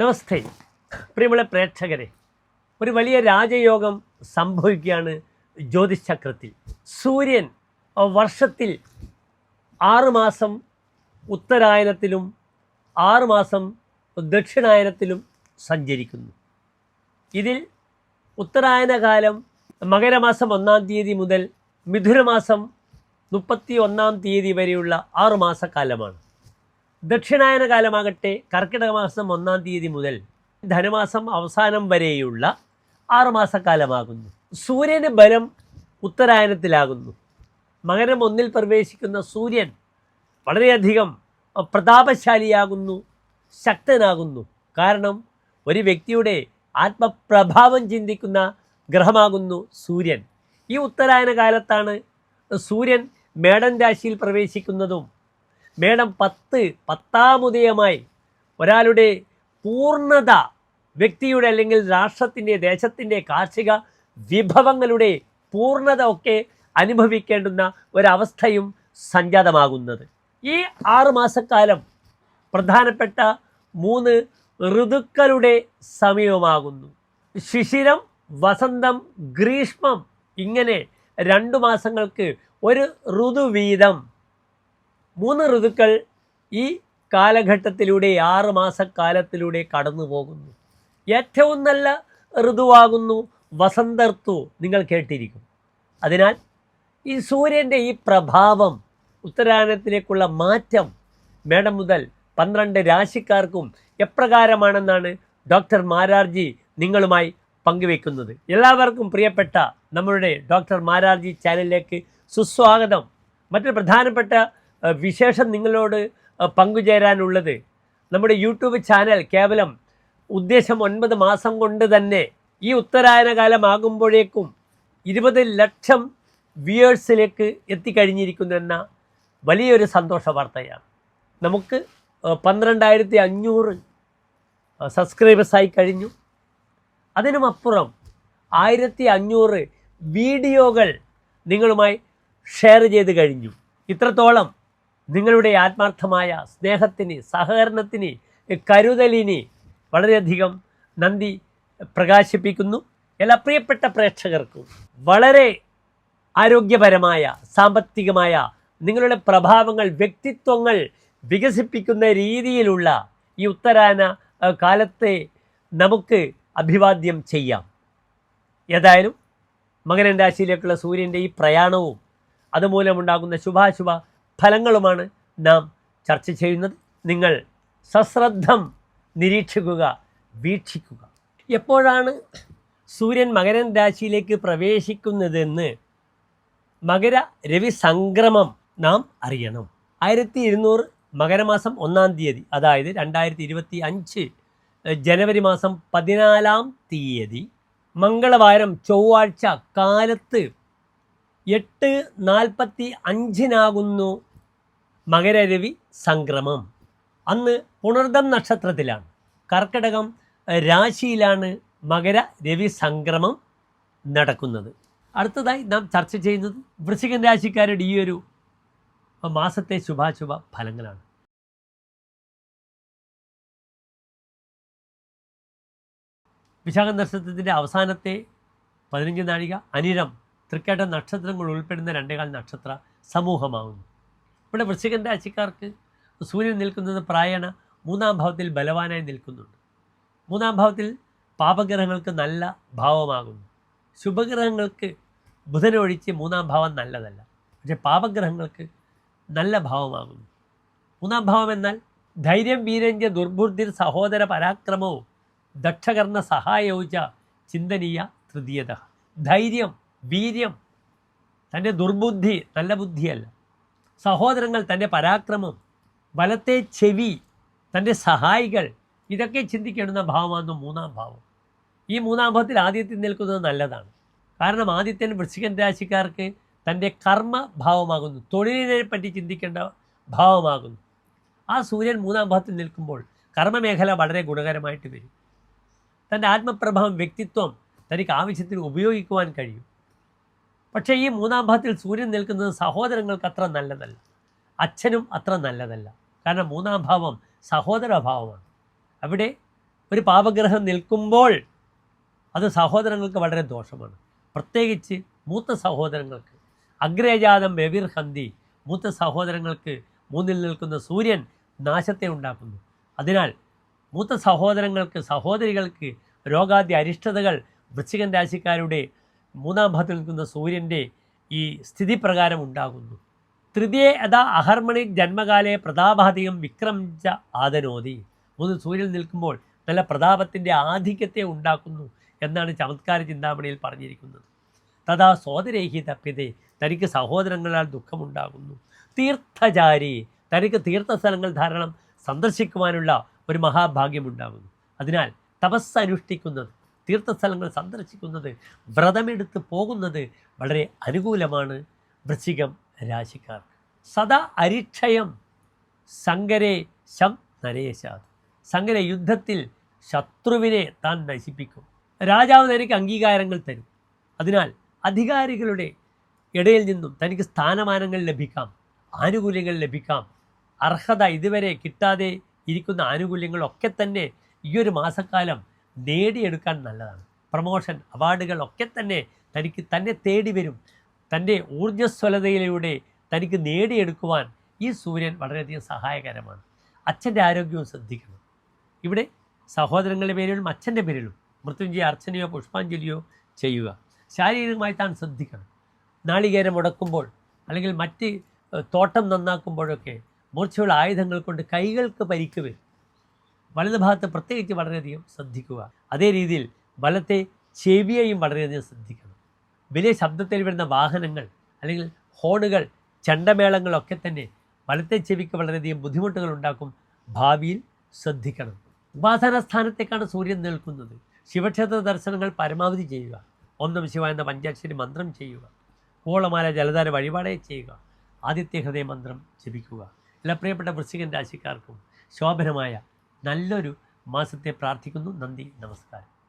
നമസ്തേ. പ്രിയമുള്ള പ്രേക്ഷകരെ ഒരു വലിയ രാജയോഗം സംഭവിക്കുകയാണ് ജ്യോതിശക്രത്തിൽ സൂര്യൻ വർഷത്തിൽ ആറുമാസം ഉത്തരായനത്തിലും ആറുമാസം ദക്ഷിണായനത്തിലും സഞ്ചരിക്കുന്നു. ഇതിൽ ഉത്തരായനകാലം മകരമാസം ഒന്നാം തീയതി മുതൽ മിഥുനമാസം മുപ്പത്തി ഒന്നാം തീയതി വരെയുള്ള ആറുമാസക്കാലമാണ് ദക്ഷിണായന കാലമാകട്ടെ കർക്കിടക മാസം ഒന്നാം തീയതി മുതൽ ധനുമാസം അവസാനം വരെയുള്ള ആറുമാസക്കാലമാകുന്നു. സൂര്യന് ബലം ഉത്തരായനത്തിലാകുന്നു. മകരം ഒന്നിൽ പ്രവേശിക്കുന്ന സൂര്യൻ വളരെയധികം പ്രതാപശാലിയാകുന്നു ശക്തനാകുന്നു. കാരണം ഒരു വ്യക്തിയുടെ ആത്മപ്രഭാവം ചിന്തിക്കുന്ന ഗ്രഹമാകുന്നു സൂര്യൻ. ഈ ഉത്തരായന കാലത്താണ് സൂര്യൻ മേടൻ രാശിയിൽ പ്രവേശിക്കുന്നതും മേടം പത്ത് പത്താമുദയമായി ഒരാളുടെ പൂർണത വ്യക്തിയുടെ അല്ലെങ്കിൽ രാഷ്ട്രത്തിന്റെ ദേശത്തിന്റെ കാർഷിക വിഭവങ്ങളുടെ പൂർണത ഒക്കെ അനുഭവിക്കേണ്ടുന്ന ഒരവസ്ഥയും സംജാതമാകുന്നത്. ഈ ആറുമാസക്കാലം പ്രധാനപ്പെട്ട മൂന്ന് ഋതുക്കളുടെ സമയമാകുന്നു ശിശിരം വസന്തം ഗ്രീഷ്മം ഇങ്ങനെ രണ്ടു മാസങ്ങൾക്ക് ഒരു ഋതു വീതം മൂന്ന് ഋതുക്കൾ ഈ കാലഘട്ടത്തിലൂടെ ആറ് മാസക്കാലത്തിലൂടെ കടന്നു പോകുന്നു. ഏറ്റവും നല്ല ഋതുവാകുന്നു വസന്തർത്തു നിങ്ങൾ കേട്ടിരിക്കും. അതിനാൽ ഈ സൂര്യന്റെ ഈ പ്രഭാവം ഉത്തരായനത്തിലേക്കുള്ള മാറ്റം മേടം മുതൽ പന്ത്രണ്ട് രാശിക്കാർക്കും എപ്രകാരമാണെന്നാണ് ഡോക്ടർ മാരാർജി നിങ്ങളുമായി പങ്കുവെക്കുന്നത് എല്ലാവർക്കും പ്രിയപ്പെട്ട നമ്മളുടെ ഡോക്ടർ മാരാർജി ചാനലിലേക്ക് സുസ്വാഗതം. മറ്റൊരു പ്രധാനപ്പെട്ട വിശേഷം നിങ്ങളോട് പങ്കുചേരാനുള്ളത്. നമ്മുടെ യൂട്യൂബ് ചാനൽ കേവലം ഉദ്ദേശം ഒൻപത് മാസം കൊണ്ട് തന്നെ ഈ ഉത്തരായന കാലമാകുമ്പോഴേക്കും ഇരുപത് ലക്ഷം വ്യൂവേഴ്സിലേക്ക് എത്തിക്കഴിഞ്ഞിരിക്കുന്നു എന്ന വലിയൊരു സന്തോഷ വാർത്തയാണ്. നമുക്ക് പന്ത്രണ്ടായിരത്തി അഞ്ഞൂറ് സബ്സ്ക്രൈബേഴ്സായി കഴിഞ്ഞു. അതിനുമപ്പുറം ആയിരത്തി അഞ്ഞൂറ് വീഡിയോകൾ നിങ്ങളുമായി ഷെയർ ചെയ്ത് കഴിഞ്ഞു. ഇത്രത്തോളം. നിങ്ങളുടെ ആത്മാർത്ഥമായ സ്നേഹത്തിന് സഹകരണത്തിന് കരുതലിന് വളരെയധികം നന്ദി പ്രകാശിപ്പിക്കുന്നു. എല്ലാ പ്രിയപ്പെട്ട പ്രേക്ഷകർക്കും വളരെ ആരോഗ്യപരമായ സാമ്പത്തികമായ നിങ്ങളുടെ പ്രഭാവങ്ങൾ വ്യക്തിത്വങ്ങൾ വികസിപ്പിക്കുന്ന രീതിയിലുള്ള ഈ ഉത്തരാന കാലത്തെ നമുക്ക് അഭിവാദ്യം ചെയ്യാം. ഏതായാലും മകരൻ രാശിയിലേക്കുള്ള സൂര്യന്റെ ഈ പ്രയാണവും അതുമൂലമുണ്ടാകുന്ന ശുഭാശുഭ ഫലങ്ങളുമാണ് നാം ചർച്ച ചെയ്യുന്നത്. നിങ്ങൾ സശ്രദ്ധം നിരീക്ഷിക്കുക വീക്ഷിക്കുക. എപ്പോഴാണ് സൂര്യൻ മകരൻ രാശിയിലേക്ക് പ്രവേശിക്കുന്നതെന്ന് മകര രവി സംക്രമം നാം അറിയണം. ആയിരത്തി ഇരുന്നൂറ് മകരമാസം ഒന്നാം തീയതി അതായത് രണ്ടായിരത്തി ഇരുപത്തി അഞ്ച് ജനുവരി മാസം പതിനാലാം തീയതി മംഗളവാരം ചൊവ്വാഴ്ച കാലത്ത് എട്ട് നാൽപ്പത്തി അഞ്ചിനാകുന്നു മകരരവി സംക്രമം. അന്ന് പുണർദം നക്ഷത്രത്തിലാണ്. കർക്കിടകം രാശിയിലാണ് മകര രവി സംക്രമം നടക്കുന്നത്. അടുത്തതായി നാം ചർച്ച ചെയ്യുന്നത് വൃശ്ചികൻ രാശിക്കാരുടെ ഈ ഒരു മാസത്തെ ശുഭാശുഭ ഫലങ്ങളാണ്. വിശാഖ നക്ഷത്രത്തിന്റെ അവസാനത്തെ പതിനഞ്ച് നാഴിക അനിരം തൃക്കേട്ട നക്ഷത്രങ്ങൾ ഉൾപ്പെടുന്ന രണ്ടേകാൽ നക്ഷത്ര സമൂഹമാകുന്നു. ഇവിടെ വൃശ്ചികൻ രാശിക്കാർക്ക് സൂര്യൻ നിൽക്കുന്നത് പ്രായണ മൂന്നാം ഭാവത്തിൽ ബലവാനായി നിൽക്കുന്നുണ്ട്. മൂന്നാം ഭാവത്തിൽ പാപഗ്രഹങ്ങൾക്ക് നല്ല ഭാവമാകുന്നു. ശുഭഗ്രഹങ്ങൾക്ക് ബുധനൊഴിച്ച് മൂന്നാം ഭാവം നല്ലതല്ല. പക്ഷെ പാപഗ്രഹങ്ങൾക്ക് നല്ല ഭാവമാകുന്നു. മൂന്നാം ഭാവം എന്നാൽ ധൈര്യം വീരഞ്ച ദുർബുദ്ധിർ സഹോദര പരാക്രമവും ദക്ഷകർണ സഹായൗച ചിന്തനീയ തൃതീയത. ധൈര്യം വീര്യം തന്റെ ദുർബുദ്ധി നല്ല ബുദ്ധിയല്ല. സഹോദരങ്ങൾ തന്റെ പരാക്രമം വലത്തെ ചെവി തന്റെ സഹായികൾ ഇതൊക്കെ ചിന്തിക്കേണ്ടുന്ന ഭാവമാണ് മൂന്നാം ഭാവം. ഈ മൂന്നാം ഭാവത്തിൽ ആദ്യത്തിൽ നിൽക്കുന്നത് നല്ലതാണ്. കാരണം ആദ്യത്തെ വൃശ്ചികൻ രാശിക്കാർക്ക് തന്റെ കർമ്മ ഭാവമാകുന്നു തൊഴിലിനെ പറ്റി ചിന്തിക്കേണ്ട ഭാവമാകുന്നു. ആ സൂര്യൻ മൂന്നാം ഭാവത്തിൽ നിൽക്കുമ്പോൾ കർമ്മമേഖല വളരെ ഗുണകരമായിട്ട് വരും. തന്റെ ആത്മപ്രഭാവം വ്യക്തിത്വം തനിക്ക് ആവശ്യത്തിന് ഉപയോഗിക്കുവാൻ കഴിയും. പക്ഷേ ഈ മൂന്നാം ഭാവത്തിൽ സൂര്യൻ നിൽക്കുന്നത് സഹോദരങ്ങൾക്ക് അത്ര നല്ലതല്ല. അച്ഛനും അത്ര നല്ലതല്ല. കാരണം മൂന്നാം ഭാവം സഹോദര ഭാവമാണ്. അവിടെ ഒരു പാപഗ്രഹം നിൽക്കുമ്പോൾ അത് സഹോദരങ്ങൾക്ക് വളരെ ദോഷമാണ്. പ്രത്യേകിച്ച് മൂത്ത സഹോദരങ്ങൾക്ക്. അഗ്രജാതം വെവിർ ഹന്തി മൂത്ത സഹോദരങ്ങൾക്ക് മൂന്നിൽ നിൽക്കുന്ന സൂര്യൻ നാശത്തെ ഉണ്ടാക്കുന്നു. അതിനാൽ മൂത്ത സഹോദരങ്ങൾക്ക് സഹോദരികൾക്ക് രോഗാദി അരിഷ്ടതകൾ വൃശ്ചികൻ രാശിക്കാരുടെ മൂന്നാം ഭാഗത്തിൽ നിൽക്കുന്ന സൂര്യന്റെ ഈ സ്ഥിതി പ്രകാരം ഉണ്ടാകുന്നു. തൃതീയ യഥാ അഹർമണി ജന്മകാലയെ പ്രതാപാധികം വിക്രമിച്ച ആദനോതി മൂന്ന് സൂര്യൻ നിൽക്കുമ്പോൾ നല്ല പ്രതാപത്തിന്റെ ആധിക്യത്തെ ഉണ്ടാക്കുന്നു എന്നാണ് ചമത്കാര ചിന്താമണിയിൽ പറഞ്ഞിരിക്കുന്നത്. തഥാ സോദരേഹി തപ്യതേ തനിക്ക് സഹോദരങ്ങളാൽ ദുഃഖമുണ്ടാകുന്നു. തീർത്ഥചാരി തനിക്ക് തീർത്ഥസ്ഥലങ്ങൾ ധാരാളം സന്ദർശിക്കുവാനുള്ള ഒരു മഹാഭാഗ്യമുണ്ടാകുന്നു. അതിനാൽ തപസ് അനുഷ്ഠിക്കുന്നത് തീർത്ഥസ്ഥലങ്ങൾ സന്ദർശിക്കുന്നത് വ്രതമെടുത്ത് പോകുന്നത് വളരെ അനുകൂലമാണ് വൃശ്ചികം രാശിക്കാർ സദാ അരിക്ഷയം സങ്കരെ ശം നരേശാത്. സങ്കര യുദ്ധത്തിൽ ശത്രുവിനെ താൻ നശിപ്പിക്കും. രാജാവ് തനിക്ക് അംഗീകാരങ്ങൾ തരും. അതിനാൽ അധികാരികളുടെ ഇടയിൽ നിന്നും തനിക്ക് സ്ഥാനമാനങ്ങൾ ലഭിക്കാം ആനുകൂല്യങ്ങൾ ലഭിക്കാം. അർഹത ഇതുവരെ കിട്ടാതെ ഇരിക്കുന്ന ആനുകൂല്യങ്ങളൊക്കെ തന്നെ ഈ ഒരു മാസക്കാലം നേടിയെടുക്കാൻ നല്ലതാണ്. പ്രമോഷൻ അവാർഡുകൾ ഒക്കെ തന്നെ തനിക്ക് തന്നെ തേടി വരും. തന്റെ ഊർജസ്വലതയിലൂടെ തനിക്ക് നേടിയെടുക്കുവാൻ ഈ സൂര്യൻ വളരെയധികം സഹായകരമാണ്. അച്ഛന്റെ ആരോഗ്യവും ശ്രദ്ധിക്കണം. ഇവിടെ സഹോദരങ്ങളുടെ പേരിലും അച്ഛന്റെ പേരിലും മൃത്യുഞ്ജയ അർച്ചനയോ പുഷ്പാഞ്ജലിയോ ചെയ്യുക. ശാരീരികമായി താൻ ശ്രദ്ധിക്കണം. നാളികേരം മുടക്കുമ്പോൾ അല്ലെങ്കിൽ മറ്റ് തോട്ടം നന്നാക്കുമ്പോഴൊക്കെ മൂർച്ചയുള്ള ആയുധങ്ങൾ കൊണ്ട് കൈകൾക്ക് പരിക്ക് വരും. വലത് ഭാഗത്ത് പ്രത്യേകിച്ച് വളരെയധികം ശ്രദ്ധിക്കുക. അതേ രീതിയിൽ വലത്തെ ചെവിയെയും വളരെയധികം ശ്രദ്ധിക്കണം. വലിയ ശബ്ദത്തിൽ വരുന്ന വാഹനങ്ങൾ അല്ലെങ്കിൽ ഹോണുകൾ ചണ്ടമേളങ്ങളൊക്കെ തന്നെ വലത്തെ ചെവിക്ക് വളരെയധികം ബുദ്ധിമുട്ടുകൾ ഉണ്ടാക്കും ഭാവിയിൽ ശ്രദ്ധിക്കണം. ഉപാസന സ്ഥാനത്തേക്കാണ് സൂര്യൻ നിൽക്കുന്നത്. ശിവക്ഷേത്ര ദർശനങ്ങൾ പരമാവധി ചെയ്യുക. ഒന്നും ശിവ എന്ന പഞ്ചാക്ഷരി മന്ത്രം ചെയ്യുക. കൂളമാല ജലധാര വഴിപാടേ ചെയ്യുക. ആദിത്യ ഹൃദയ മന്ത്രം ജപിക്കുക. എല്ലാ പ്രിയപ്പെട്ട വൃശ്ചികൻ രാശിക്കാർക്കും ശോഭനമായ നല്ലൊരു മാസത്തെ പ്രാർത്ഥിക്കുന്നു. നന്ദി. നമസ്കാരം.